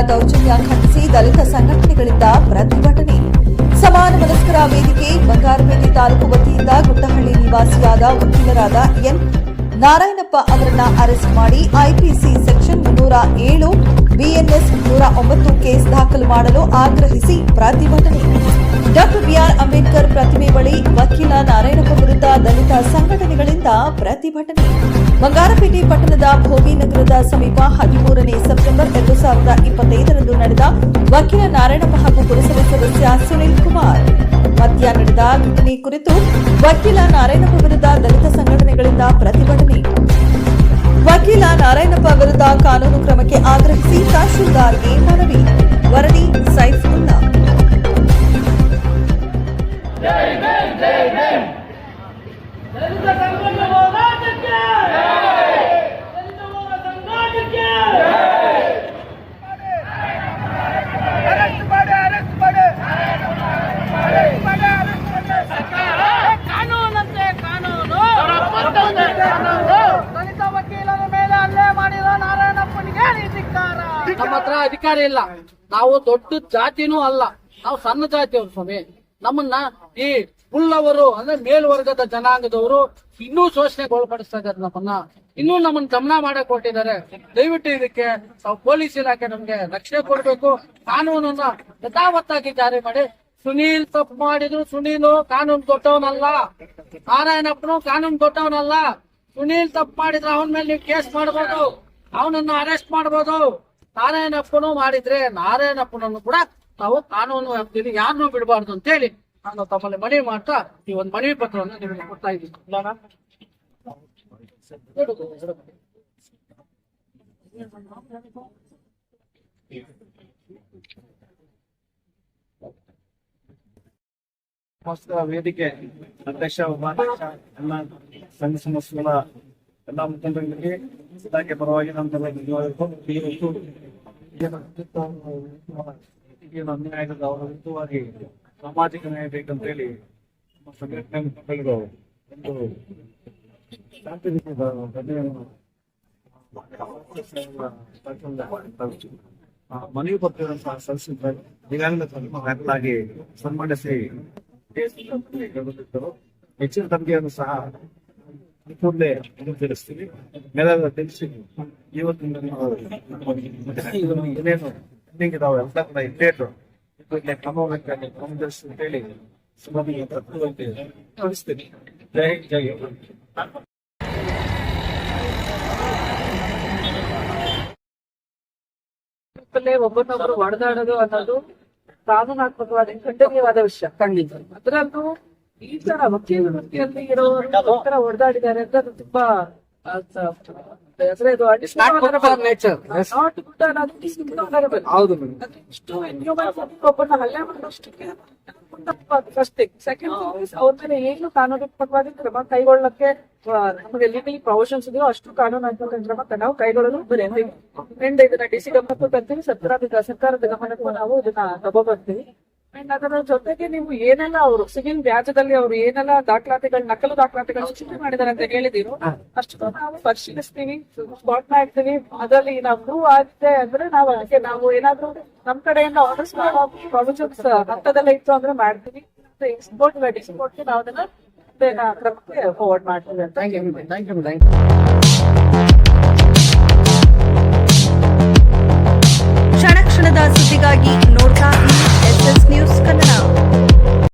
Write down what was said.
ದೌರ್ಜನ್ಯ ಖಂಡಿಸಿ ದಲಿತ ಸಂಘಟನೆಗಳಿಂದ ಪ್ರತಿಭಟನೆ. ಸಮಾನ ಮನಸ್ಕರ ವೇದಿಕೆ, ಬಂಗಾರಪೇಟೆ ತಾಲೂಕು ವತಿಯಿಂದ ಗುಟ್ಟಹಳ್ಳಿ ನಿವಾಸಿಯಾದ ವಕೀಲರಾದ ಎನ್. ನಾರಾಯಣಪ್ಪ ಅವರನ್ನ ಅರೆಸ್ಟ್ ಮಾಡಿ, ಐಪಿಸಿ ಸೆಕ್ಷನ್ ಮುನ್ನೂರ ಏಳು ಬಿಎನ್ಎಸ್ ನೂರ ಒಂಬತ್ತು ಕೇಸ್ ದಾಖಲು ಮಾಡಲು ಆಗ್ರಹಿಸಿ ಪ್ರತಿಭಟನೆ. ಡಾಕ್ಟರ್ ಬಿಆರ್ ಅಂಬೇಡ್ಕರ್ ಪ್ರತಿಮೆ ಬಳಿ ವಕೀಲ ನಾರಾಯಣಪ್ಪ ವಿರುದ್ಧ ದಲಿತ ಸಂಘಟನೆಗಳಿಂದ ಪ್ರತಿಭಟನೆ. ಬಂಗಾರಪೇಟೆ ಪಟ್ಟಣದ ಭೋಗಿನಗರದ ಸಮೀಪ ಹದಿಮೂರನೇ ಸೆಪ್ಟೆಂಬರ್ ಎರಡು ಸಾವಿರದ ಇಪ್ಪತ್ತೈದರಂದು ನಡೆದ ವಕೀಲ ನಾರಾಯಣಪ್ಪ ಹಾಗೂ ಪುರಸಭೆ ಸದಸ್ಯ ಸುನಿಲ್ ಕುಮಾರ್. ಮಧ್ಯ ನಡೆದ ಘಟನೆ ಕುರಿತು ವಕೀಲ ನಾರಾಯಣಪ್ಪ ವಿರುದ್ಧ ದಲಿತ ಸಂಘಟನೆಗಳಿಂದ ಪ್ರತಿಭಟನೆ. ವಕೀಲ ನಾರಾಯಣಪ್ಪ ವಿರುದ್ಧ ಕಾನೂನು ಕ್ರಮಕ್ಕೆ ಆಗ್ರಹಿಸಿ ತಹಶೀಲ್ದಾರ್ಗೆ ಮನವಿ ವರದಿ ಸೈಫುಲ್ಲಾ. ಜೈ ಜೈ ಹೋರಾಟಕ್ಕೆ ದಲಿತ ಹೋರಾಟ ಸಂಘಟಕ್ಕೆ ಅರೆಸ್ಟ್ ಮಾಡಿ ಅರೆಸ್ಟ್ ಮಾಡಿ ಅರೆಸ್ಟ್ ಮಾಡಿ ಅರೆಸ್ಟ್ ಮಾಡಿ ಕಾನೂನಂತೆ ಕಾನೂನು ದಲಿತ ವಕೀಲರ ಮೇಲೆ ಹಲ್ಲೆ ಮಾಡಿರೋ ನಾರಾಯಣಪ್ಪನಿಗೆ ಧಿಕ್ಕಾರ ನಮ್ಮ ಹತ್ರ ಅಧಿಕಾರ ಇಲ್ಲ. ನಾವು ದೊಡ್ಡ ಜಾತಿನೂ ಅಲ್ಲ. ನಾವು ಸಣ್ಣ ಜಾತಿಯವರು ಸ್ವಾಮಿ. ನಮ್ಮನ್ನ ಈ ಉಳ್ಳವರು, ಅಂದ್ರೆ ಮೇಲ್ವರ್ಗದ ಜನಾಂಗದವರು ಇನ್ನೂ ಶೋಷಣೆಗೆ ಒಳಪಡಿಸ್ತಾ ಇದ್ದಾರೆ ನಮ್ಮನ್ನ. ಇನ್ನೂ ನಮ್ಮನ್ನ ಗಮನ ಮಾಡಕ್ ಕೊಟ್ಟಿದ್ದಾರೆ ದಯವಿಟ್ಟು ಇದಕ್ಕೆ ನಾವು ಪೊಲೀಸ್ ಇಲಾಖೆ ನಮ್ಗೆ ರಕ್ಷಣೆ ಕೊಡ್ಬೇಕು. ಕಾನೂನನ್ನ ಯಥಾವತ್ತಾಗಿ ಜಾರಿ ಮಾಡಿ. ಸುನೀಲ್ ತಪ್ಪು ಮಾಡಿದ್ರು. ಸುನೀಲು ಕಾನೂನು ದೊಡ್ಡವನಲ್ಲ. ನಾರಾಯಣಪ್ಪನು ಕಾನೂನು ದೊಡ್ಡವನಲ್ಲ. ಸುನೀಲ್ ತಪ್ಪು ಮಾಡಿದ್ರೆ ಅವನ ಮೇಲೆ ನೀವು ಕೇಸ್ ಮಾಡ್ಬೋದು. ಅವನನ್ನ ಅರೆಸ್ಟ್ ಮಾಡ್ಬೋದು. ನಾರಾಯಣಪ್ಪನು ಮಾಡಿದ್ರೆ ನಾರಾಯಣಪ್ಪನನ್ನು ಕೂಡ ತಾವು ಕಾನೂನು ವ್ಯಾಪ್ತಿಯಲ್ಲಿ ಯಾರನ್ನೂ ಬಿಡಬಾರ್ದು ಅಂತ ಹೇಳಿ ನಾನು ತಮ್ಮಲ್ಲಿ ಮನವಿ ಮಾಡ್ತಾ ಈ ಒಂದು ಮನವಿ ಪತ್ರವನ್ನು ನಿಮಗೆ ಕೊಡ್ತಾ ಇದ್ದೀನಿ. ವೇದಿಕೆ, ಅಧ್ಯಕ್ಷ, ಉಪಾಧ್ಯಕ್ಷ, ಎಲ್ಲ ಸಂಘ ಸಂಸ್ಥೆಗಳ ಎಲ್ಲ ಮುಖಂಡರಿಗೆ ಇಲಾಖೆ ಪರವಾಗಿ ಇವತ್ತು ಏನು ಅನ್ಯಾಯದ ಅವರ ವಿರುದ್ಧವಾಗಿ ಸಾಮಾಜಿಕ ನ್ಯಾಯ ಬೇಕಂತ ಹೇಳಿ ನಮ್ಮ ಸಂಘಟನೆ ಮುಖಂಡರು ಒಂದು ಶಾಂತಿ ಮನವಿ ಪತ್ರವನ್ನು ಸಹ ಸಲ್ಲಿಸಿದ್ದಾರೆ ಈಗಾಗಲೇ ಸನ್ಮಾನಿಸಿ ಹೆಚ್ಚಿನ ತನಿಖೆಯನ್ನು ಸಹ ಕೂಡಲೇ ತಿಳಿಸ್ತೀವಿ ಮೇಲೆಲ್ಲ ತಿಳಿಸಿ ಇವತ್ತಿನ ಏನೇನು pending ಇದಾವೆ ಎಲ್ಲ ಕೂಡ ಕ್ರಮವಾಗಿ ಹೇಳಿ ಸುಮ್ಮನೆ ತಿಳಿಸ್ತೀನಿ ಜೈ ಜೈ ಒಬ್ಬರನ್ನೊಬ್ಬರು ಹೊಡೆದಾಡೋದು ಅನ್ನೋದು ಕಾನೂನಾತ್ಮಕವಾದ ಖಂಡನೀಯವಾದ ವಿಷಯ. ಖಂಡಿತ. ಅದರಲ್ಲೂ ಈ ತರ ವಕೀಲ ವೃತ್ತಿಯಲ್ಲಿ ಇರೋರು ಹೊಡೆದಾಡಿದ್ದಾರೆ ಅಂತ ತುಂಬಾ. ಹೌದು ಇಷ್ಟು ಹಲ್ಲೆ ಮಾಡೋಷ್ಟಕ್ಕೆ ಫಸ್ಟ್ ಥಿಂಗ್ ಸೆಕೆಂಡ್ ಅವ್ರ ಮೇಲೆ ಏನು ಕಾನೂನು ಕ್ರಮ ಕೈಗೊಳ್ಳಕ್ಕೆ ನಮಗೆ ಲೀಗಲಿ ಪ್ರೊವಿಷನ್ಸ್ ಇದೆಯೋ ಅಷ್ಟು ಕಾನೂನು ಕ್ರಮ ನಾವು ಕೈಗೊಳ್ಳಲು ಬರೀತೀವಿ ಅಂಡ್ ಇದನ್ನ ಡಿ ಸಿ ಗಮನಕ್ಕೂ ತರ್ತೀವಿ ಸರ್ಕಾರದ ಸರ್ಕಾರದ ಗಮನಕ್ಕೂ ನಾವು ಇದನ್ನ ತಗೋಬರ್ತೀವಿ ಅಂಡ್ ಅದರ ಜೊತೆಗೆ ನೀವು ಏನೆಲ್ಲ ಅವರು ಸಿವಿಲ್ ವ್ಯಾಜದಲ್ಲಿ ಅವರು ಏನೆಲ್ಲ ದಾಖಲಾತಿಗಳು ನಕಲು ದಾಖಲಾತಿಗಳು ಸೃಷ್ಟಿ ಮಾಡಿದ್ದಾರೆ ಅಂತ ಹೇಳಿದಿರೋ ಅಷ್ಟು ನಾವು ಪರಿಶೀಲಿಸ್ತೀವಿ ಸ್ಪಾಟ್ ಮಾಡ್ತೀವಿ. ಅದರಲ್ಲಿ ನಾವು ಪ್ರೂವ್ ಆಗಿದೆ ಅಂದ್ರೆ ನಾವು ಅದಕ್ಕೆ ನಾವು ಏನಾದ್ರೂ ನಮ್ ಕಡೆಯಿಂದ ಆರ್ಡರ್ಸ್ ಪ್ರಾವಿಷನ್ಸ್ ಹಂತದಲ್ಲೇ ಇತ್ತು ಅಂದ್ರೆ ಮಾಡ್ತೀವಿ. ಎಕ್ಸ್ಪೋರ್ಟ್ ಎಕ್ಸ್ಪೋರ್ಟ್ ನಾವು ಅದನ್ನ ಬೇಗ ಕ್ರಮಕ್ಕೆ ಫಾರ್ವರ್ಡ್ ಮಾಡ್ತೀವಿ ಅಂತ